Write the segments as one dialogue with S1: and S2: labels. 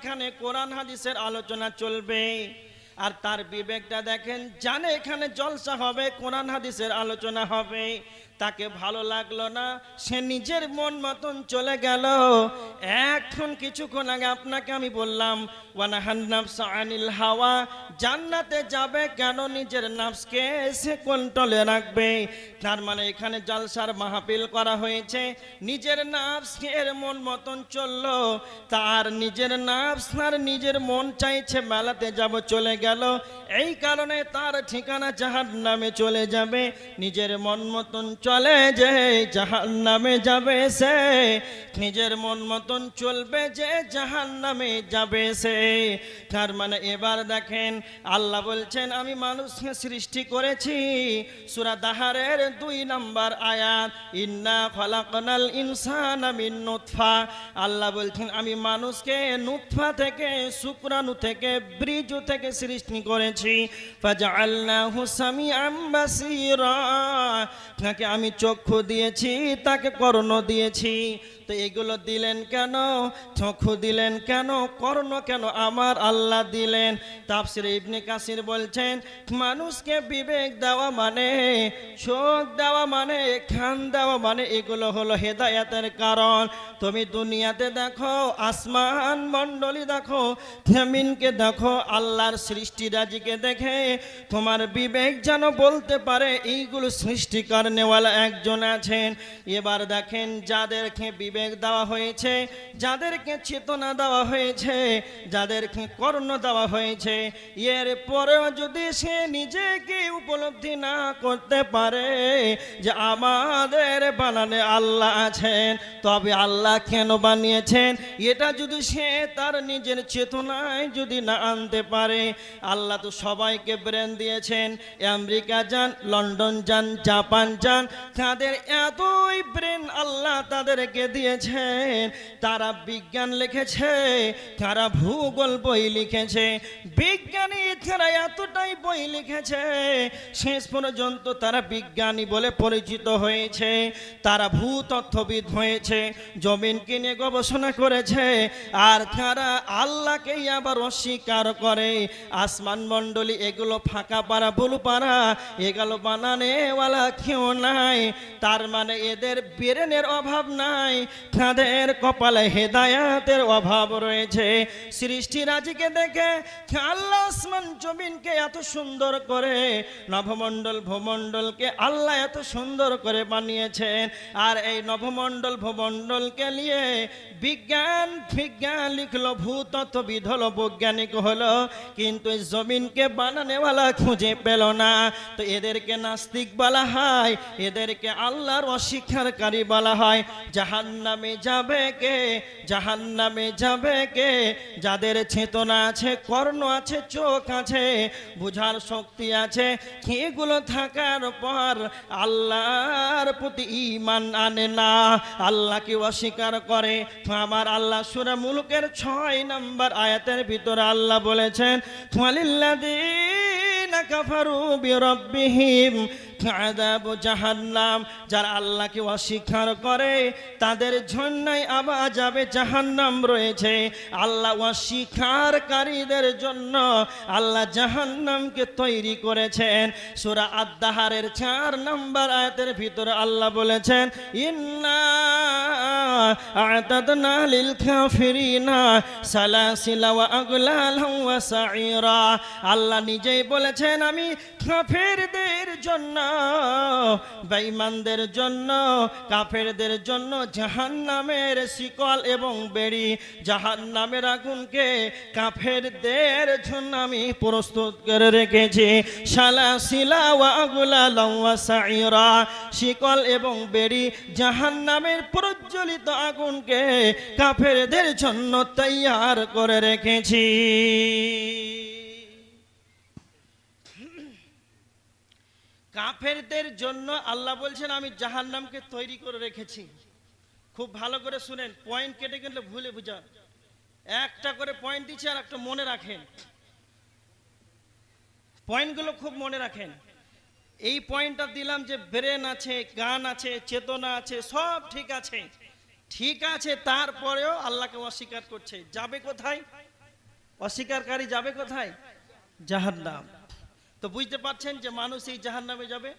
S1: এখানে কোরআন হাদিসের আলোচনা চলবে। আর তার বিবেকটা দেখেন, জানে এখানে জলসা হবে, কোরআন হাদিসের আলোচনা হবে। তাকে ভালো লাগল না, সে নিজের মন মতন চলে গেল। এখন কিছুক্ষণ আগে আপনাকে আমি বললাম আনিল হাওয়া জান্নাতে যাবে কেন নিজের নাফসকে সে কন্ট্রোলে রাখবে? তার মানে এখানে জলসার মাহফিল করা হয়েছে, নিজের নাফস এর মন মতন চলল, তার নিজের নাফস আর নিজের মন চাইছে মেলাতে যাব, চলে গেল। এই কারণে তার ঠিকানা জাহান নামে চলে যাবে, নিজের মন মতন চলে যে জাহান নামে যাবে সে, নিজের মন মতন চলবে যে জাহান নামে যাবে সে। তার মানে এবার দেখেন, আল্লাহ বলছেন, আমি মানুষকে সৃষ্টি করেছি। সুরা দাহারের দুই নাম্বার আয়াত, ইন্না ফালাকনাল ইনসান মিন নুতফা। আল্লাহ বলছেন, আমি মানুষকে নুতফা থেকে, শুক্রাণু থেকে বীজ থেকে সৃষ্টি করেছি। ফাজআলনাহু সামিআম বাসীরা। তাকে আমি চক্ষু দিয়েছি তাকে কর্ণ দিয়েছি। তো এগুলো দিলেন কেন? চক্ষু দিলেন কেন? কর্ণ কেন? আমার আল্লাহ দিলেন। তাফসির ইবনে কাসির বলছেন, মানুষকে বিবেক দেওয়া মানে চোখ দেওয়া মানে খান দেওয়া মানে এগুলো হলো হেদায়াতের কারণ। তুমি দুনিয়াতে দেখো, আসমান মণ্ডলী দেখো, জমিনকে দেখো, আল্লাহর সৃষ্টিরাজিকে দেখে, তোমার বিবেক যেন বলতে পারে, এইগুলো সৃষ্টি নেওয়ালা একজন আছেন। এবার দেখেন, যাদেরকে বিবেক দেওয়া হয়েছে, যাদেরকে চেতনা দেওয়া হয়েছে, যাদেরকে কর্ণ দেওয়া হয়েছে। এর পরেও যদি সে নিজেকে উপলব্ধি না করতে পারে যে আমাদের বানানে আল্লাহ আছেন, তবে আল্লাহ কেন বানিয়েছেন? এটা যদি সে তার নিজের চেতনায় যদি না আনতে পারে, আল্লাহ তো সবাইকে ব্রেন দিয়েছেন, আমেরিকা যান, লন্ডন যান, জাপান যান, তাদের এতই ব্রেন আল্লাহ তাদেরকে দিয়েছেন তারা বিজ্ঞান লিখেছে, তারা ভূগোল বই লিখেছে, বিজ্ঞানী তারা এতটাই বই লিখেছে, শেষ পর্যন্ত তারা বিজ্ঞানী বলে পরিচিত হয়েছে, তারা ভূতত্ত্ববিদ হয়েছে, জমিন কিনে গবেষণা করেছে, আর তারা আল্লাহকেই আবার অস্বীকার করে, আসমান মণ্ডলী এগুলো ফাঁকা পাড়া বুলু পাড়া, এগুলো বানানেওয়ালা কেউ নাই, তার মানে এদের ব্রেনের অভাব নাই তাদের কপালে হেদায়াতের অভাব রয়েছে। সৃষ্টিরাজিকে দেখে আল্লাহ জমিনকে এত সুন্দর করে নভমণ্ডল ভূমণ্ডলকে আল্লাহ এত সুন্দর করে বানিয়েছেন। আর এই নভমণ্ডল ভূমণ্ডলকে নিয়ে বিজ্ঞান বিজ্ঞান লিখলো ভূতত্ত্ববিদ হলো বৈজ্ঞানিক হলো। কিন্তু এই জমিনকে বানানেওয়ালা খুঁজে পেল না। তো এদেরকে নাস্তিক বলা হয়, এদেরকে আল্লাহর অস্বীকারী বলা হয়। জাহান নামে যাবে কে? জাহান্নামে যাবে কে? যাদের চেতনা আছে, কর্ণ আছে, চোখ আছে, বুঝার শক্তি আছে এগুলো থাকার পর আল্লাহর প্রতি ইমান আনে না। আল্লাহকে অস্বীকার করে। আমার আল্লাহ সুরা মুলুকের ছয় নম্বর আয়াতের ভিতরে আল্লাহ বলেছেন, ওয়ালিল্লাযীনা কাফারু বিরাব্বিহিম আযাবু জাহান্নাম, যারা আল্লাহকে অস্বীকার করে, তাদের জন্যই আবার যাবে জাহান্নাম রয়েছে। আল্লাহ অস্বীকারীদের জন্য আল্লাহ জাহান্নামকে তৈরি করেছেন। সূরা আদ-দাহারের 4 নম্বর আয়াতের ভিতরে আল্লাহ বলেছেন, ইন্না আ'তাদনা লিল কাফিরিনা সালাসিলা ওয়া আগলালাম ওয়া সাইরা আল্লাহ নিজেই বলেছেন, আমি কাফেরদের জন্য, বেঈমানদের জন্য, কাফেরদের জন্য জাহান্নামের শিকল এবং বেড়ি জাহান্নামের আগুনকে কাফেরদের জন্য আমি প্রস্তুত করে রেখেছি। সালাসিলা ওয়া আগলালাম ওয়া সাইরা, শিকল এবং বেড়ি জাহান্নামের প্রজ্বলিত আগুনকে কাফেরদের জন্য তৈয়ার করে রেখেছি। কাফেরদের জন্য আল্লাহ বলছেন, আমি জাহান্নামকে তৈরি করে রেখেছি। খুব ভালো করে শুনেন পয়েন্ট কেটে গেলে ভুলে বুঝা। একটা করে পয়েন্ট দিচ্ছে আর একটা মনে রাখেন। পয়েন্টগুলো খুব মনে রাখেন। এই পয়েন্টটা দিলাম যে ব্রেন আছে, গান আছে, চেতনা আছে, সব ঠিক আছে। ঠিক আছে, তারপরেও আল্লাহকে অস্বীকার করছে। যাবে কোথায়? অস্বীকারী যাবে কোথায়? জাহান্নাম। তো বুঝতে পারছেন যে মানুষ এই যাবে?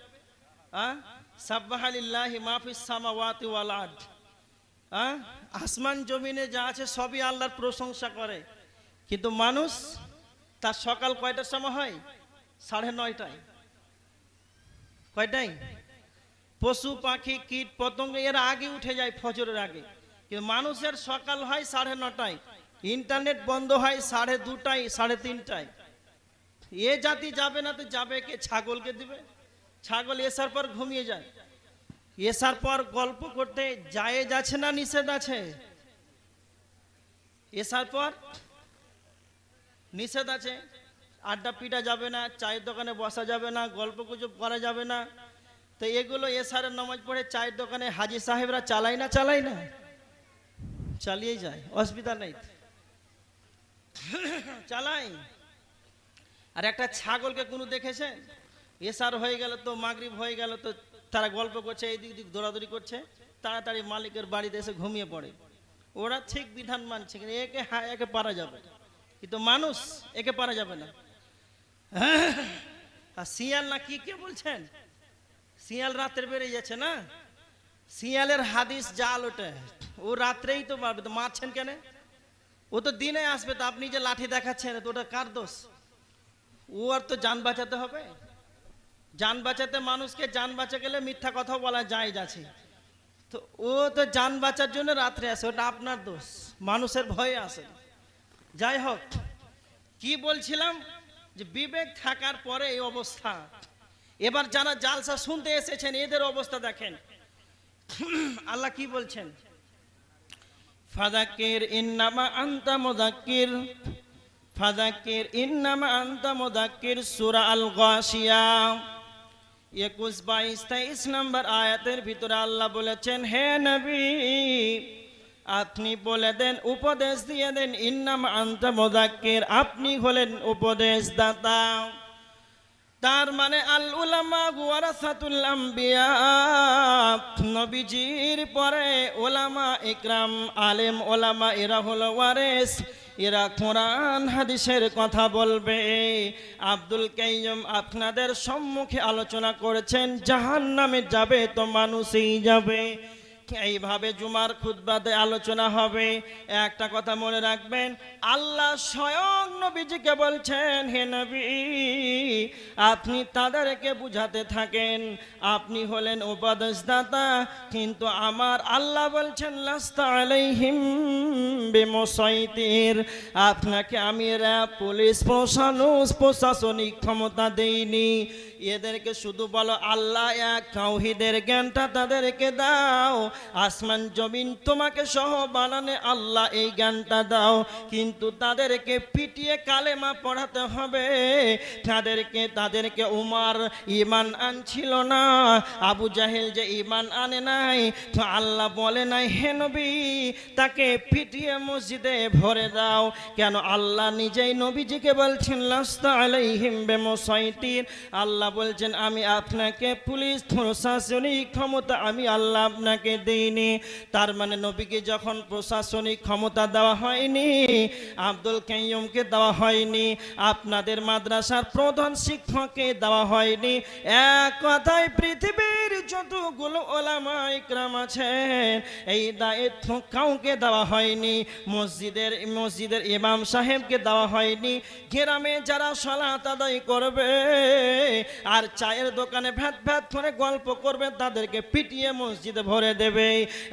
S1: আহ সাব্বাহালিল্লাহি মাফিস সামাওয়াতি ওয়াল আহ আসমান জমিনে যা আছে সবই আল্লাহর প্রশংসা করে। কিন্তু মানুষ, তার সকাল কয়টার সময় হয়? সাড়ে নয়টায়। কয়টায়? পশু, পাখি, কীট, পতঙ্গ, এর আগে উঠে যায় ফজরের আগে। কিন্তু মানুষের সকাল হয় সাড়ে নটায়। ইন্টারনেট বন্ধ হয় সাড়ে দুটায়, সাড়ে তিনটায়। এ জাতি যাবে না তো যাবে কে? ছাগলকে দিবে। ছাগল এসার পর ঘুমিয়ে যায়। এসার পর গল্প করতে যায় যাচ্ছে না নিষেধ আছে? এসার পর নিষেধ আছে। আড্ডা পিটা যাবে না, চায়ের দোকানে বসা যাবে না, গল্প গুজব করা যাবে না। তো এগুলো এসারের নামাজ পড়ে চায়ের দোকানে হাজি সাহেবরা চালাই না চালাই না? চালিয়ে যায়, অসুবিধা নেই। চালাই আর একটা ছাগলকে কোনো দেখেছে? এসার হয়ে গেল তো, মাগরিব হয়ে গেল তো, তারা গল্প করছে, এই দিক দিক দৌড়াদৌড়ি করছে। তাড়াতাড়ি মালিকের বাড়িতে এসে ঘুমিয়ে পড়ে। ওরা ঠিক বিধান মানছে কিন্তু একে হ্যাঁ একে পারা যাবে। কিন্তু মানুষ, একে পারা যাবে না। আর শিয়াল না কি, কে বলছেন? শিয়াল রাত্রে বেরিয়ে যাচ্ছে না? শিয়ালের হাদিস জাল ওটা ও রাত্রেই তো মারবে, তো মারছেন কেন? ও তো দিনে আসবে, তো আপনি যে লাঠি দেখাচ্ছেন, তো ওটা কার দোষ? ও আর তো যান বাঁচাতে হবে। যান বাঁচাতে মানুষকে যান বাঁচা গেলে মিথ্যা কথা বলা যায় যাচ্ছে। তো ও তো যান বাঁচার জন্য রাত্রে আসে ওটা আপনার দোষ, মানুষের ভয়ে আসে যাই হোক, কি বলছিলাম? যে বিবেক থাকার পরে এই অবস্থা। এবার যারা জালসা শুনতে এসেছেন, এদের অবস্থা দেখেন। আল্লাহ কি বলছেন? ফাদাক্কির ইন্নামা আনতা মুদাক্কির। ফাদাক্কির ইন্নামা আনতা মুদাক্কির সূরা আল গাশিয়া একুশ বাইশ তেইশ নম্বর আয়াতের ভিতরে আল্লাহ বলেছেন, হে নবী, আপনি বলে দেন, উপদেশ দিয়ে দেন, ইন্নাম আন্তা মোদাক্কির আপনি হলেন উপদেশ দাতা তার মানে আল উলামা ওয়ারাসাতুল আম্বিয়া, নবীজির পরে ওলামা ইকরাম, আলেম ওলামা এরা হলো ওয়ারেস। এরা কোরআন হাদিসের কথা বলবে। আব্দুল কাইয়ুম আপনাদের সম্মুখে আলোচনা করেছেন জাহান নামে যাবে তো মানুষই যাবে। এইভাবে জুমার খুদ্বাতে আলোচনা হবে। একটা কথা মনে রাখবেন, আল্লাহ স্বয়ং নবীজিকে বলছেন, হে নবী, আপনি তাদেরকে বুঝাতে থাকেন। আপনি হলেন উপদেশদাতা, কিন্তু আমার আল্লাহ বলছেন, লাস্তা বিমুসাইতির। আপনাকে আমি পুলিশ প্রশাসনিক ক্ষমতা দেইনি। এদেরকে শুধু বলো, আল্লাহ এক তাওহীদের জ্ঞানটা তাদেরকে দাও। আসমান জমিন তোমাকে সহ বানানে আল্লাহ এই জ্ঞানটা দাও। কিন্তু তাদেরকে পিটিয়ে কালেমা পড়াতে হবে। তাদেরকে তাদেরকে উমার ইমান আনছিল না। আবু জাহেল যে ইমান আনে নাই, তো আল্লাহ বলে নাই, হে নবী, তাকে পিটিয়ে মসজিদে ভরে দাও। কেন আল্লাহ নিজেই নবীজিকে বলছেন, লাস্তা আলাইহিম বেমসাইতির আল্লাহ বলছেন, আমি আপনাকে পুলিশ প্রশাসনিক ক্ষমতা আমি আল্লাহ আপনাকে দিইনি। তার মানে নবীকে যখন প্রশাসনিক ক্ষমতা দেওয়া হয়নি, আব্দুল কাইয়ুমকে দেওয়া হয়নি, আপনাদের মাদ্রাসার প্রধান শিক্ষককে দেওয়া হয়নি, এক কথায় পৃথিবীর যতগুলো ওলামা ইকরাম আছেন, এই দায়িত্ব কাউকে দেওয়া হয়নি, মসজিদের মসজিদের ইমাম সাহেবকে দেওয়া হয়নি, গ্রামে যারা সলাত আদায় করবে আর চায়ের দোকানে ভ্যাত ভ্যাত করে গল্প করবে, তাদেরকে পিটিয়ে মসজিদে ভরে দেবে।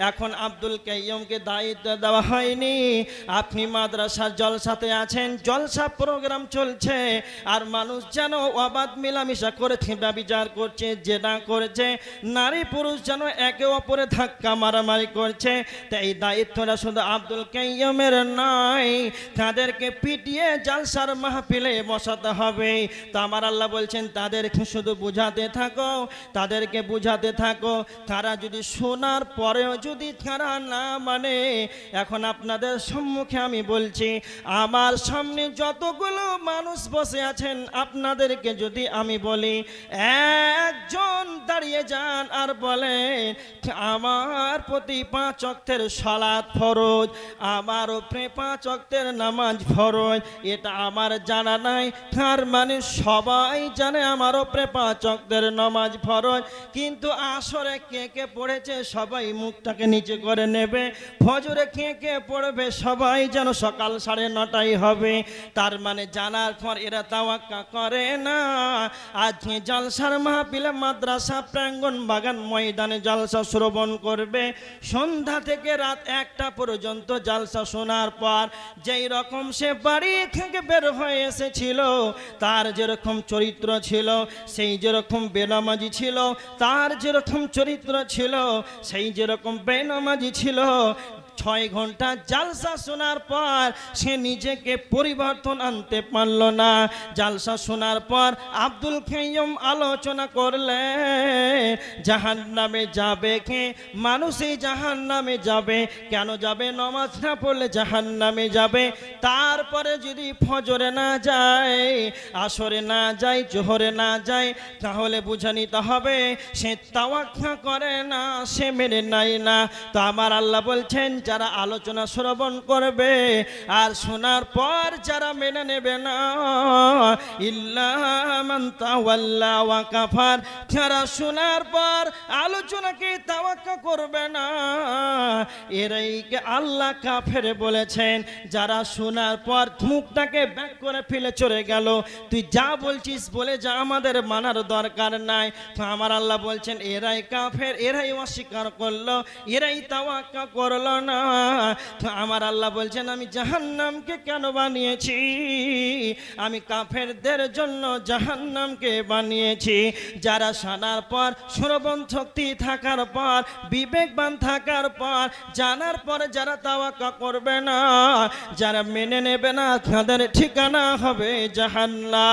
S1: এখন আব্দুল কাইয়ুমকে দায়িত্ব দেওয়া হয়নি। আপনি মাদ্রাসার জলসাতে আছেন, জলসা প্রোগ্রাম চলছে। আর মানুষ যেন অবাধ মিলামিশা করেছে ব্যবিচার করছে, জেনা করেছে। নারী পুরুষ যেন একে অপরে ধাক্কা মারামারি করছে। তাই এই দায়িত্বটা শুধু আব্দুল কাইয়ুমের নয়, তাদেরকে পিটিয়ে জালসার মাহফিলে বসাতে হবে। তো আমার আল্লাহ বলছেন তাদেরকে শুধু বুঝাতে থাকো, তাদেরকে বুঝাতে থাকো। তারা যদি শোনার পরেও যদি তারা না মানে এখন আপনাদের সম্মুখে আমি বলছি, আমার সামনে যতগুলো মানুষ বসে আছেন, আপনাদেরকে যদি আমি বলি, একজন দাঁড়িয়ে যান আর বলেন, আমার প্রতি পাঁচ অক্তের সলাদ ফরজ আমার উপরে পাঁচ অক্তের নামাজ ফরজ, এটা আমার জানা নাই। তার মানে সবাই জানে আমার অক্তের নামাজ ফরজ। কিন্তু আসরে কে কে পড়েছে, সবাই মুখটাকে নিচে করে নেবে। ফজরে কে কে পড়বে, সবাই যেন সকাল সাড়ে নটাই হবে। তার মানে জানার পর এরা তাওয়াক্কা করে না। আজকে জলসার মাহফিলে মাদ্রাসা প্রাঙ্গণ বাগান ময়দানে জলসা শ্রবণ করবে। সন্ধ্যা থেকে রাত একটা পর্যন্ত জলসা শোনার পর যেই রকম সে বাড়ি থেকে বের হয়ে এসেছিল, তার যেরকম চরিত্র ছিল সেই যেরকম বেনামাজি ছিল তার যেরকম চরিত্র ছিল সেই যেরকম বেনামাজি ছিল ছয় ঘণ্টা জালসা শোনার পর সে নিজেকে পরিবর্তন আনতে পারল না। জালসা শোনার পর আব্দুল খেয়ম আলোচনা করলে জাহান নামে যাবে কে? মানুষই জাহান নামে যাবে। কেন যাবে? নমাজ না পড়লে জাহান নামে যাবে। তারপরে যদি ফজরে না যায়, আসরে না যায়, জোহরে না যায়, তাহলে বুঝে নিতে হবে, সে তাওয়াক্কা করে না, সে মেনে নাই না। তো আমার আল্লাহ বলছেন যারা আলোচনা শ্রবণ করবে আর শোনার পর যারা মেনে নেবে না কাফার, যারা শোনার পর আলোচনাকে তাওয়াক্কা করবে না, এরাই আল্লাহ কাফের বলেছেন, যারা শোনার পর মুখটাকে ব্যাক করে ফেলে চলে গেল। তুই যা বলছিস বলে যা, আমাদের মানার দরকার নাই। তো আমার আল্লাহ বলছেন, এরাই কাফের, এরাই অস্বীকার করল, এরাই তাওয়াক্কা করল না। আমার আল্লাহ বলছেন, আমি জাহান্নামকে কেন বানিয়েছি? আমি কাফেরদের জন্য জাহান্নামকে বানিয়েছি। যারা শোনার পর শ্রবণ শক্তি থাকার পর, বিবেকবান থাকার পর, জানার পর যারা তাওয়াক্কা করবে না, যারা মেনে নেবে না, তাদের ঠিকানা হবে জাহান্নাম।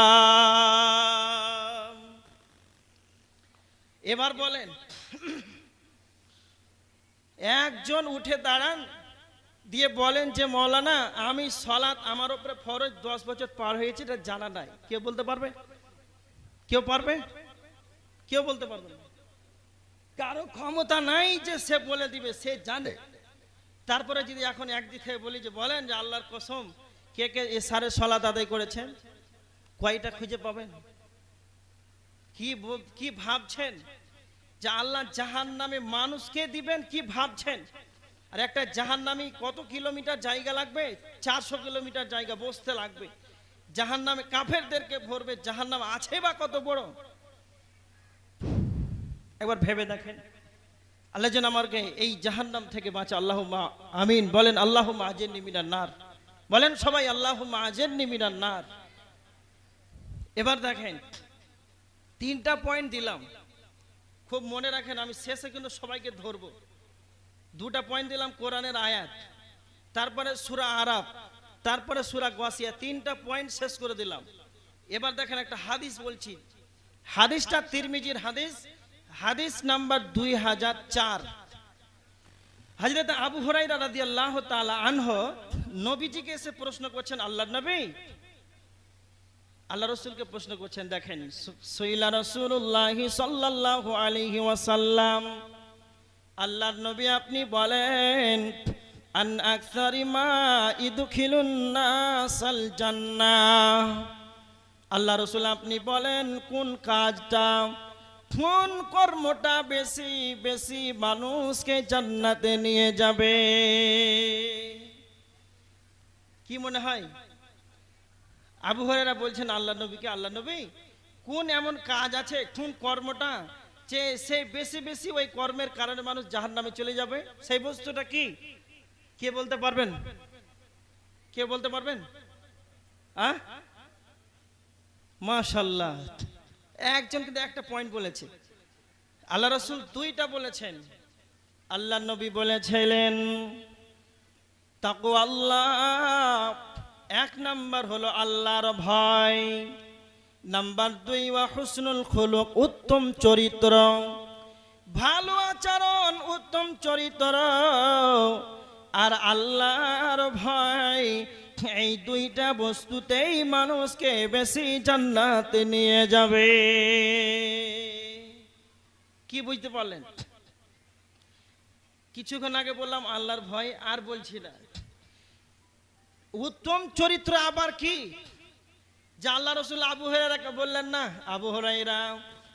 S1: এবার বলেন একজন উঠে দাঁড়ান, দিয়ে বলেন যে, মৌলানা, আমি সলাৎ আমার উপরে ফরজ দশ বছর পার হয়েছে, এটা জানা নাই। কেউ বলতে পারবে? কেউ পারবে? কেউ বলতে পারবে কারও ক্ষমতা নাই যে সে বলে দিবে, সে জানে। তারপরে যদি এখন একদিক থেকে বলি যে, বলেন যে, আল্লাহর কসম, কে কে এ সারে সলাৎ আদায় করেছেন? কয়টা খুঁজে পাবেন? কি কি ভাবছেন? যে আল্লাহ জাহান নামে মানুষকে দিবেন কি ভাবছেন? আর একটা জাহান নামে কত কিলোমিটার জায়গা লাগবে? চারশো কিলোমিটার জায়গা বসতে লাগবে। জাহান নামে কাফেরদেরকে ভরবে জাহান নাম আছে বা কত বড়? একবার ভেবে দেখেন। আল্লাহ যেন আমাকে এই জাহান্নাম থেকে বাঁচা আল্লাহ মা আমিন বলেন আল্লাহ মা আজের নিমিনার নার। বলেন সবাই আল্লাহ মা আজের নিমিনার নার। এবার দেখেন, তিনটা পয়েন্ট দিলাম। খুব মনে রাখেন, আমি শেষে কিন্তু সবাইকে ধরবো। দুটা পয়েন্ট দিলাম কোরআনের আয়াত, তারপরে সুরা আরাব তারপরে সুরা গোয়াসিয়া, তিনটা পয়েন্ট শেষ করে দিলাম। এবার দেখেন একটা হাদিস বলছি। হাদিসটা তিরমিজির হাদিস হাদিস নাম্বার দুই হাজার চার। হাজরত আবু হরাই রাদি আল্লাহ তালা আনহ নবীজিকে এসে প্রশ্ন করছেন আল্লাহ নবী আল্লাহ রসুলকে প্রশ্ন করছেন, দেখেন সইলা রসুল্লাহ সাল্লাহ আলহি ওয়াসাল্লাম, আল্লাহর নবী আপনি বলেন আল্লাহ রসুল আপনি বলেন, কোন কাজটা, কোন কর্মটা বেশি বেশি মানুষকে জান্নাতে নিয়ে যাবে? কি মনে হয়? আবু হরেরা বলছেন, আল্লাহ নবীকে, আল্লাহ নবী, কোন এমন কাজ আছে, কোন কর্মটা যে সেই বেশি বেশি ওই কর্মের কারণে মানুষ জাহান নামে চলে যাবে? সেই বস্তুটা কি? কে বলতে পারবেন? কে বলতে পারবেন? আহ মাশাল্লাহ একজন কিন্তু একটা পয়েন্ট বলেছে। আল্লাহ রসুল দুইটা বলেছেন। আল্লাহ নবী বলেছিলেন তাকু আল্লাহ এক নাম্বার হলো আল্লাহর ভয়। নাম্বার দুই, ওয়া হুসনুল খুলুক, উত্তম চরিত্র। ভালো আচরণ, উত্তম চরিত্র। আর আল্লাহর ভয়, এই দুইটা বস্তুতেই মানুষকে বেশি জান্নাতে নিয়ে যাবে। কি বুঝতে পারলেন? কিছুক্ষণ আগে বললাম, আল্লাহর ভয় আর বলছি না। উত্তম চরিত্র আবার কি? যে আল্লাহ রসুল আবু হেরাকে বললেন, না, আবু হরাইরা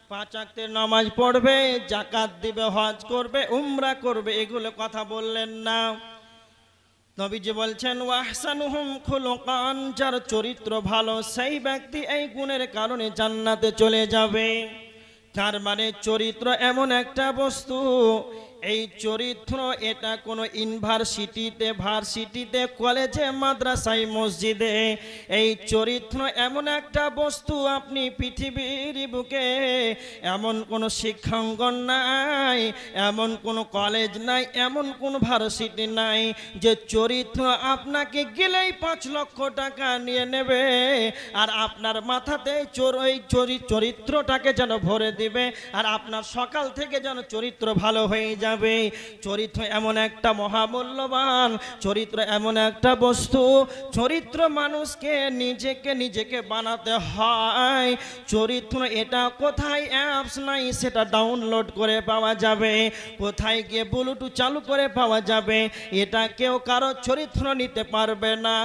S1: পাঁচ আক্তের নামাজ পড়বে জাকাত দিবে, হজ করবে, উমরা করবে, এগুলো কথা বললেন না। নবীজি বলছেন, ওয়াহসানুহুম খুলুকান, যার চরিত্র ভালো, সেই ব্যক্তি এই গুণের কারণে জান্নাতে চলে যাবে। তার মানে চরিত্র এমন একটা বস্তু এই চরিত্র এটা কোনো ইউনিভার্সিটিতে, ভার্সিটিতে, কলেজে, মাদ্রাসায়, মসজিদে। এই চরিত্র এমন একটা বস্তু আপনি পৃথিবীর বুকে। এমন কোনো শিক্ষাঙ্গন নাই, এমন কোনো কলেজ নাই, এমন কোনো ভার্সিটি নাই যে চরিত্র আপনাকে গেলেই পাঁচ লক্ষ টাকা নিয়ে নেবে আর আপনার মাথাতে চোর ওই চরি- চরিত্রটাকে যেন ভরে দিবে আর আপনার সকাল থেকে যেন চরিত্র ভালো হয়ে যাবে। চরিত্র এমন একটা মহামূল্যবান, চরিত্র এমন একটা বস্তু, চরিত্র মানুষকে নিজেকে নিজেকে বানাতে হয়। চরিত্র এটা কোথায় অ্যাপস নাই সেটা ডাউনলোড করে পাওয়া যাবে, কোথায় গিয়ে ব্লুটুথ চালু করে পাওয়া যাবে, এটা কেউ কারও চরিত্র নিতে পারবে না।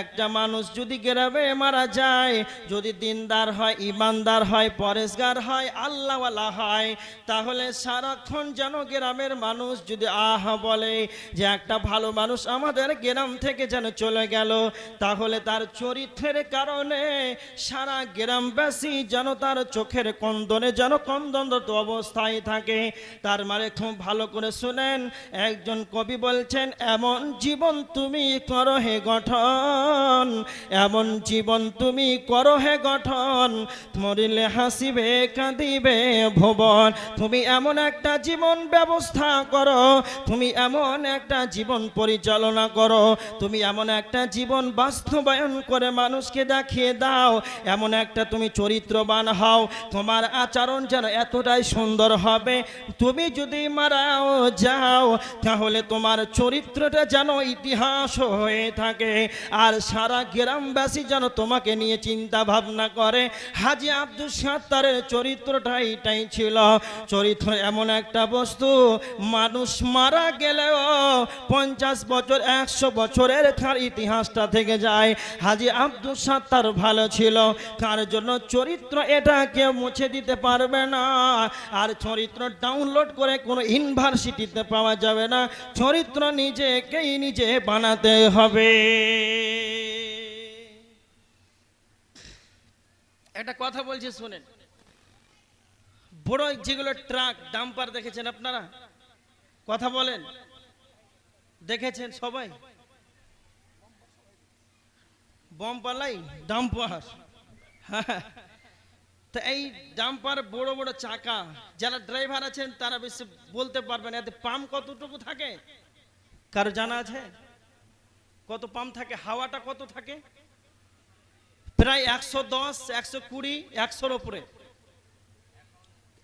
S1: একটা মানুষ যদি গ্রামে মারা যায়, যদি দিনদার হয়, ইমানদার হয়, পরেশগার হয়, আল্লাহওয়ালা হয়, তাহলে সারাক্ষণ যেন গ্রামের মানুষ যদি আহা বলে যে একটা ভালো মানুষ আমাদের গ্রাম থেকে যেন চলে গেল, তাহলে তার চরিত্রের কারণে সারা গ্রামবাসী যেন তার চোখের কন্দনে যেন কন্দনরত অবস্থায় থাকে। তার মানে খুব ভালো করে শুনেন, একজন কবি বলছেন, এমন জীবন তুমি করো হে গঠন, এমন জীবন তুমি করো হে গঠন, মরিলে হাসিবে কাঁদিবে ভুবন, তুমি এমন একটা জীবন ব্যবস্থা করো। তুমি এমন একটা জীবন পরিচালনা করো। তুমি এমন একটা জীবন বাস্তবায়ন করে মানুষকে দেখিয়ে দাও। এমন একটা তুমি চরিত্রবান হও। তোমার আচরণ যেন এতটাই সুন্দর হবে। তুমি যদি মারাও যাও, তাহলে তোমার চরিত্রটা যেন ইতিহাস হয়ে থাকে। আর সারা গ্রামবাসী যেন তোমাকে নিয়ে চিন্তা ভাবনা করে। হাজি আব্দুল সাত্তারের চরিত্রটা এটাই ছিল। চরিত্র এমন একটা বস্তু মানুষ মারা গেলেও পঞ্চাশ বছর, একশো বছরের তার ইতিহাসটা থেকে যায়। হাজি আব্দুল সাত্তার ভালো ছিল। তার জন্য চরিত্র এটা কেউ মুছে দিতে পারবে না। আর চরিত্র ডাউনলোড করে কোনো ইউনিভার্সিটিতে পাওয়া যাবে না। চরিত্র নিজেকেই নিজে বানাতে হবে। একটা কথা বলছি, শুনেন। বড় যেগুলো ট্রাক, ডাম্পার দেখেছেন আপনারা? কথা বলেন। দেখেছেন সবাই? বম পালাই ডাম্পার হ্যাঁ তো এই ডাম্পার বড় বড় চাকা, যারা ড্রাইভার আছেন, তারা বেশি বলতে পারবেন এতে পাম্প কতটুকু থাকে? কারও জানা আছে? কত পাম্প থাকে? হাওয়াটা কত থাকে? প্রায় একশো দশ, একশো কুড়ি, একশোর ওপরে।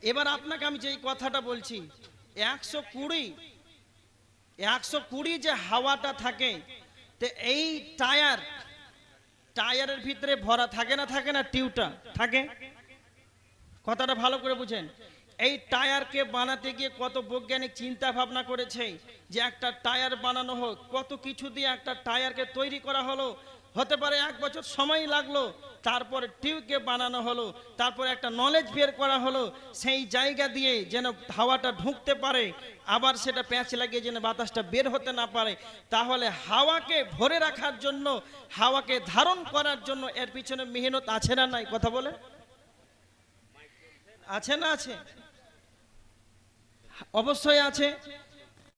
S1: এবার আপনাকে আমি যে কথাটা বলছি একশো কুড়ি একশো কুড়ি যে হাওয়াটা থাকে এই টায়ার, টায়ারের ভিতরে ভরা থাকে না থাকে না টিউটা থাকে। কথাটা ভালো করে বুঝেন। এই টায়ারকে বানাতে গিয়ে কত বৈজ্ঞানিক চিন্তা ভাবনা করেছে যে একটা টায়ার বানানো হোক, কত কিছু দিয়ে একটা টায়ারকে তৈরি করা হলো হতে পারে এক বছর সময় লাগল, তারপরে টিউবকে বানানো হলো, তারপরে একটা নলেজ বের করা হলো, সেই জায়গা দিয়ে যেন হাওয়াটা ঢুকতে পারে, আবার সেটা প্যাঁচ লাগিয়ে যেন বাতাসটা বের হতে না পারে। তাহলে হাওয়াকে ভরে রাখার জন্য, হাওয়াকে ধারণ করার জন্য এর পিছনে মেহনত আছে না নাই? কথা বলে। আছে না আছে? অবশ্যই আছে।